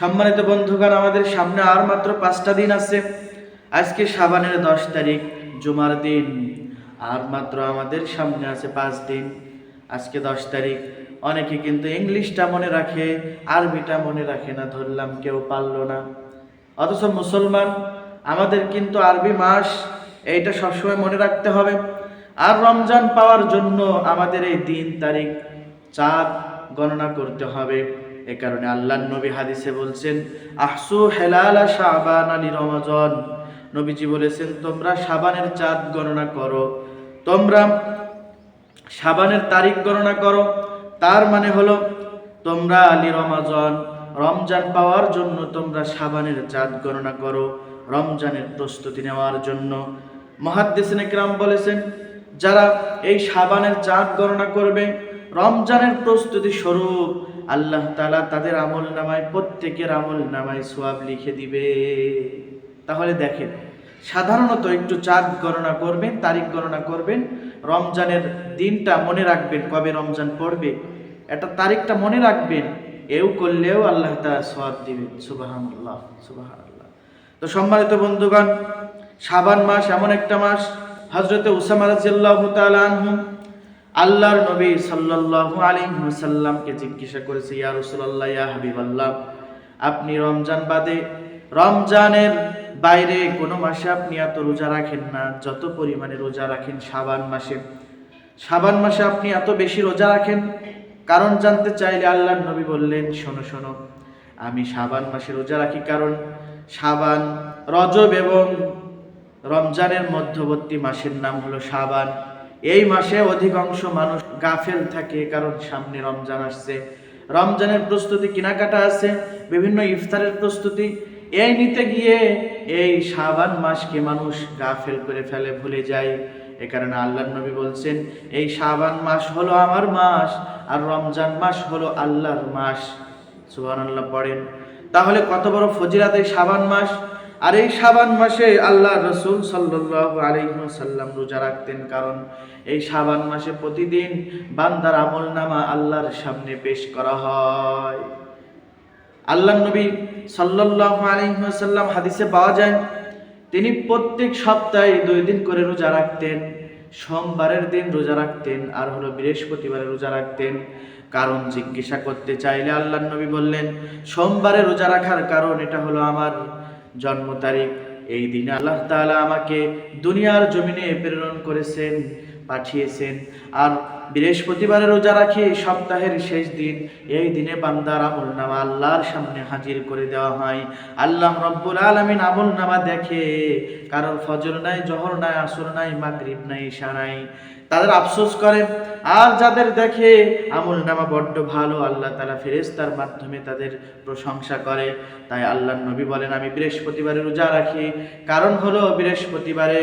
সম্মানিত বন্ধুগণ, আমাদের সামনে আর মাত্র পাঁচটা দিন আছে। আজকে সাবানের দশ তারিখ, জুমার দিন। আর মাত্র আমাদের সামনে আছে পাঁচ দিন। আজকে দশ তারিখ। অনেকে কিন্তু ইংলিশটা মনে রাখে, আরবিটা মনে রাখে না, ধরলাম কেউ পারল না। অথচ মুসলমান, আমাদের কিন্তু আরবি মাস, এইটা সবসময় মনে রাখতে হবে। আর রমজান পাওয়ার জন্য আমাদের এই দিন তারিখ, চাঁদ গণনা করতে হবে। এ কারণে আল্লাহ নবী হাদিসে বলছেন, আহসু হেলালা শাবান আলী রমাজন। নবীজি বলেছেন, তোমরা সাবানের চাঁদ গণনা করো। তোমরা সাবানের তারিখ গণনা করো। তার মানে হলো, তোমরা আলী রমাজন, রমজান পাওয়ার জন্য তোমরা সাবানের চাঁদ গণনা করো, রমজানের প্রস্তুতি নেওয়ার জন্য। মহাদ্দেশিন একরাম বলেছেন, যারা এই সাবানের চাঁদ গণনা করবে, রমজানের প্রস্তুতি স্বরূপ আল্লাহ তালা তাদের আমল নামায়, প্রত্যেকের আমল নামায় সোয়াব লিখে দিবে। তাহলে দেখেন, সাধারণত একটু চাঁদ গণনা করবেন, তারিখ গণনা করবেন, রমজানের দিনটা মনে রাখবেন, কবে রমজান পড়বে, একটা তারিখটা মনে রাখবেন, এও করলেও আল্লাহ তালা সোয়াব দিবেন সুবাহান আল্লাহ আল্লাহ তো সম্মানিত বন্ধুগণ, শাবান মাস এমন একটা মাস হজরতে উসামা রাজিয়াল্লাহু আল্লাহর নবী সাল্লাল্লাহু আলাইহি ওয়াসাল্লামকে জিজ্ঞাসা করেছে, ইয়া রাসূলুল্লাহ, ইয়া হাবিবাল্লাহ, আপনি রমজান বাদে, রমজানের বাইরে কোনো মাসে আপনি এত রোজা রাখেন না? যত পরিমাণে রোজা রাখেন শাবান মাসে। শাবান মাসে আপনি এত বেশি রোজা রাখেন? কারণ জানতে চাইলে আল্লাহর নবী বললেন, শোনো শোনো, আমি শাবান মাসে রোজা রাখি কারণ শাবান রজব এবং রমজানের মধ্যবর্তী মাসের নাম হলো শাবান এই মাসে অধিকাংশ মানুষ গাফেল থাকে কারণ সামনে রমজান আসছে। রমজানের প্রস্তুতি কেনাকাটা আছে, বিভিন্ন ইফতারের প্রস্তুতি। এই নিতে গিয়ে এই শাবান মাসকে মানুষ গাফেল করে ফেলে, ভুলে যায়। এ কারণে আল্লাহ নবী বলছেন, এই শাবান মাস হলো আমার মাস আর রমজান মাস হলো আল্লাহর মাস। সুবহানাল্লাহ পড়েন। তাহলে কত বড় ফজিরাত এই শাবান মাস? আর এই সাবান মাসে আল্লাহ রসুল সাল্লাহ আলাইসাল্লাম রোজা রাখতেন, কারণ এই সাবান মাসে প্রতিদিন বান্দার আমল নামা আল্লাহর সামনে পেশ করা হয়। আল্লাহ নবী সাল্লাহ আলাইসাল্লাম হাদিসে পাওয়া যায়, তিনি প্রত্যেক সপ্তাহে দুই দিন করে রোজা রাখতেন, সোমবারের দিন রোজা রাখতেন আর হলো বৃহস্পতিবারে রোজা রাখতেন। কারণ জিজ্ঞাসা করতে চাইলে আল্লাহ নবী বললেন, সোমবারে রোজা রাখার কারণ এটা হলো আমার জন্ম তারিখ। এই দিনে আল্লাহ তাআলা আমাকে দুনিয়ার জমিনে প্রেরণ করেছেন, পাঠিয়েছেন। আর বৃহস্পতিবারে রোজা রাখি সপ্তাহের শেষ দিন, এই দিনে বান্দার আমল নামা আল্লাহর সামনে হাজির করে দেওয়া হয়। আল্লাহ রব্বুল আলমিন আমল নামা দেখে কারণ ফজর নাই, জহর নাই, আসর নাই, মাগরিব নাই, ঈশা নাই। তাদের আফসোস করে। আর যাদের দেখে আমল নামা বড্ড ভালো, আল্লাহ তালা ফেরেস্তার মাধ্যমে তাদের প্রশংসা করে। তাই আল্লাহ নবী বলেন, আমি বৃহস্পতিবারে রোজা রাখি। কারণ হলো, বৃহস্পতিবারে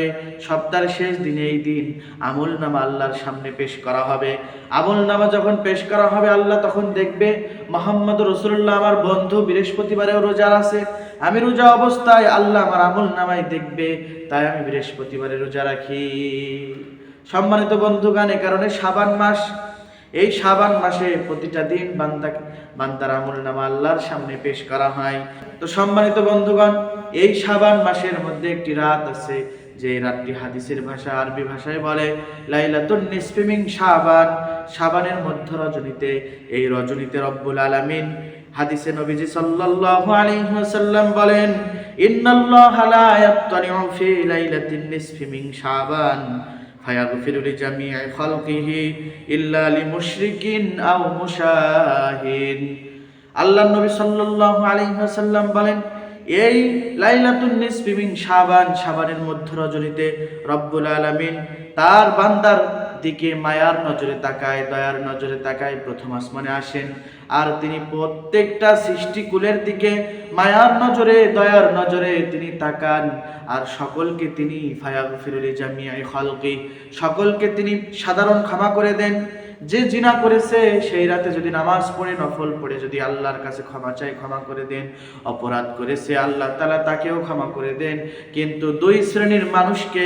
সপ্তাহের শেষ দিনে এই দিন আমল নামা আল্লাহর সামনে পেশ করা হবে। আমল নামা যখন পেশ করা হবে, আল্লাহ তখন দেখবে, মোহাম্মদ রসুল্লাহ আমার বন্ধু, বৃহস্পতিবারেও রোজা আছে আমি রোজা অবস্থায় আল্লাহ আমার আমল নামাই দেখবে, তাই আমি বৃহস্পতিবারে রোজা রাখি। সম্মানিত বন্ধুগান এ কারণে সাবান মাস, এই সাবান মাসে প্রতিটা দিন বান্দা বান্দার আমল নামা আল্লাহর সামনে পেশ করা হয়। তো সম্মানিত বন্ধুগণ, এই সাবান মাসের মধ্যে একটি রাত আছে, যে রাতটি হাদিসের ভাষা, আরবি ভাষায় বলে, লাইলাতুন নিসফিমিং সাবান সাবানের মধ্য রজনীতে, এই রজনীতে রব্বুল আলামিন হাদিসে নবীজি সাল্লাল্লাহু আলাইহি বলেন, ইন্নাল্লাহা লা ইয়াত্তালিউ ফি লাইলাতিন নিসফি মিন ফায়াগফিরু লিজামিই খালকিহি ইল্লা লিমুশরিকিন আও মুশাহিন আল্লাহ নবী সাল্লাল্লাহু আলাইহি ওয়াসাল্লাম বলেন, এই লাইলাতুন নিসফি মিন শাবান, শাবানের মধ্য রজনীতে রব্বুল আলামিন তার বান্দার দিকে মায়ার নজরে তাকায়, দয়ার নজরে তাকায় প্রথম আসমানে আসেন। আর তিনি প্রত্যেকটা সৃষ্টিকুলের দিকে মায়ার নজরে, দয়ার নজরে তিনি তাকান। আর সকলকে তিনি ফায়াগফিরুল জামিয়া খালকি, সকলকে তিনি সাধারণ ক্ষমা করে দেন। যে জিনা করেছে, সেই রাতে যদি নামাজ পড়ে, নফল পড়ে, যদি আল্লাহর কাছে ক্ষমা চাই ক্ষমা করে দেন। অপরাধ করেছে আল্লাহ তালা তাকেও ক্ষমা করে দেন। কিন্তু দুই শ্রেণির মানুষকে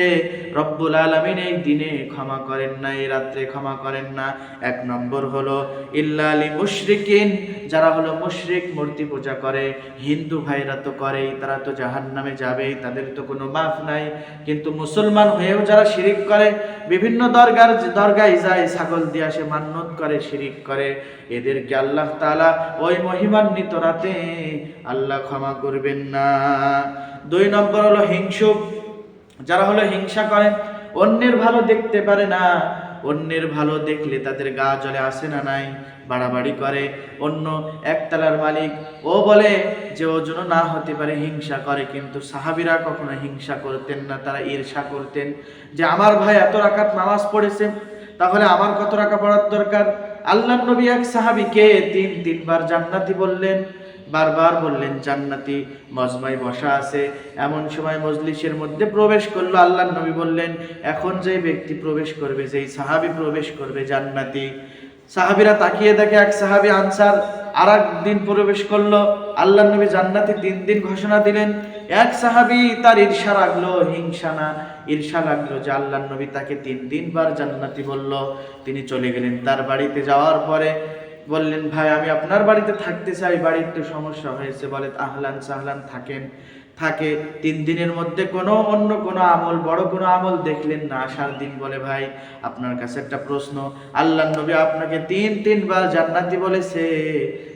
রব্বুল আলমিন এই দিনে ক্ষমা করেন না, এই রাত্রে ক্ষমা করেন না। এক নম্বর হলো, ইল্লা আলী মুশরিকিন, যারা হলো মুশরিক মূর্তি পূজা করে, হিন্দু ভাইরা তো করেই, তারা তো জাহান নামে যাবেই, তাদের তো কোনো মাফ নাই। কিন্তু মুসলমান হয়েও যারা শিরিক করে, বিভিন্ন দরগার, দরগায় যায়, ছাগল দিয়ে আসে মান্যত করে, শিরিক করে। এদেরকে আল্লাহ তাআলা ওই মহিমান্বিত রাতে আল্লাহ ক্ষমা করবেন না। দুই নম্বর হলো হিংসুক যারা হলো হিংসা করে, অন্যের ভালো দেখতে পারে না। অন্যের ভালো দেখলে তাদের গা জলে আসে না নাই, বাড়াবাড়ি করে। অন্য একতলার মালিক, ও বলে যে, ও যেন না হতে পারে, হিংসা করে। কিন্তু সাহাবিরা কখনো হিংসা করতেন না, তারা ঈর্ষা করতেন যে, আমার ভাই এত রাকাত নামাজ পড়েছে তাহলে আমার কত রাখা পড়ার দরকার? আল্লাহ নবী এক সাহাবিকে তিন, তিনবার জান্নাতি বললেন, বারবার বললেন, জান্নাতি মজমাই বসা আছে। এমন সময় মজলিসের মধ্যে প্রবেশ করল আল্লাহ নবী বললেন, এখন যে ব্যক্তি প্রবেশ করবে, যেই সাহাবি প্রবেশ করবে, জান্নাতি। সাহাবিরা তাকিয়ে দেখে এক সাহাবি আনসার আর দিন প্রবেশ করল। আল্লাহ নবী জান্নাতে তিন দিন ঘোষণা দিলেন, এক সাহাবি তার ঈর্ষা লাগল হিংসা না, ঈর্ষা লাগল যে আল্লাহ নবী তাকে তিন দিনবার জান্নাতি বলল। তিনি চলে গেলেন তার বাড়িতে। যাওয়ার পরে বললেন, ভাই, আমি আপনার বাড়িতে থাকতে চাই। বাড়ির একটু সমস্যা হয়েছে। বলে, আহলান সাহলান থাকেন। থাকে। তিন দিনের মধ্যে কোনো অন্য কোনো আমল, বড় কোনো আমল দেখলেন না। আসার দিন বলে, ভাই, আপনার কাছে একটা প্রশ্ন। আল্লাহ নবী আপনাকে তিন, তিনবার জান্নাতি বলেছে।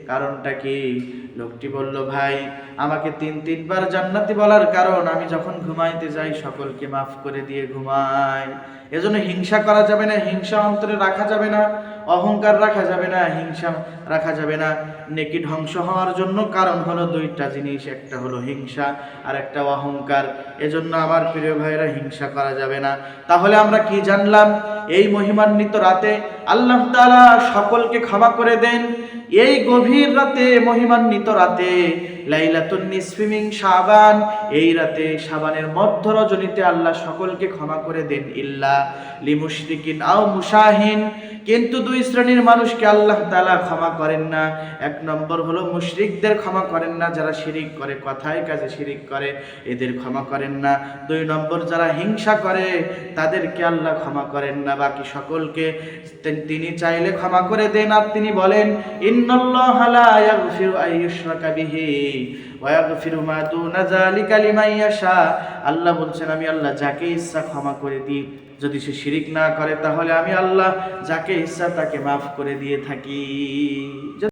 কারণটা কি? লোকটি বলল, ভাই, আমাকে তিন, তিনবার জান্নাতি বলার কারণ, আমি যখন ঘুমাইতে যাই, সকলকে মাফ করে দিয়ে ঘুমাই। এজন্য হিংসা করা যাবে না, হিংসা অন্তরে রাখা যাবে না। অহংকার রাখা যাবে না হিংসা রাখা যাবে না। নেকি ধ্বংস হওয়ার জন্য কারণ হলো দুইটা জিনিস। একটা হলো হিংসা আর একটা অহংকার। এজন্য আমার প্রিয় ভাইরা হিংসা করা যাবে না। তাহলে আমরা কি জানলাম? এই মহিমান্বিত রাতে আল্লাহ তাআলা সকলকে ক্ষমা করে দেন। এই গভীর রাতে, মহিমান্বিত রাতে, লাইলাতুন নিসফিমিং শাবান, এই রাতে শাবানের মধ্য রজনীতে আল্লাহ সকলকে ক্ষমা করে দেন। ইল্লা লিমুশরিকিন আও মুশাহিন। কিন্তু দুই শ্রেণির মানুষকে আল্লাহ তাআলা ক্ষমা করেন না। এক নম্বর হলো মুশরিকদের ক্ষমা করেন না, যারা শিরিক করে, কথায় কাজে শিরিক করে, এদের ক্ষমা করেন না। দুই নম্বর, যারা হিংসা করে, তাদেরকে আল্লাহ ক্ষমা করেন না। বাকি সকলকে তিনি চাইলে ক্ষমা করে দেন। আর তিনি বলেন, ইন্নল্লাহ লা ইয়াগফিরু আইয়ুশরাকা বিহি। ওয়া ইয়াগফিরু মা দুনা যালিকা লিমান ইয়াশা। আল্লাহ বলছেন, আমি আল্লাহ যাকে ইচ্ছা ক্ষমা করে দিই। যদি সে শিরিক না করে, তাহলে আমি আল্লাহ যাকে ইচ্ছা তাকে মাফ করে দিয়ে থাকি।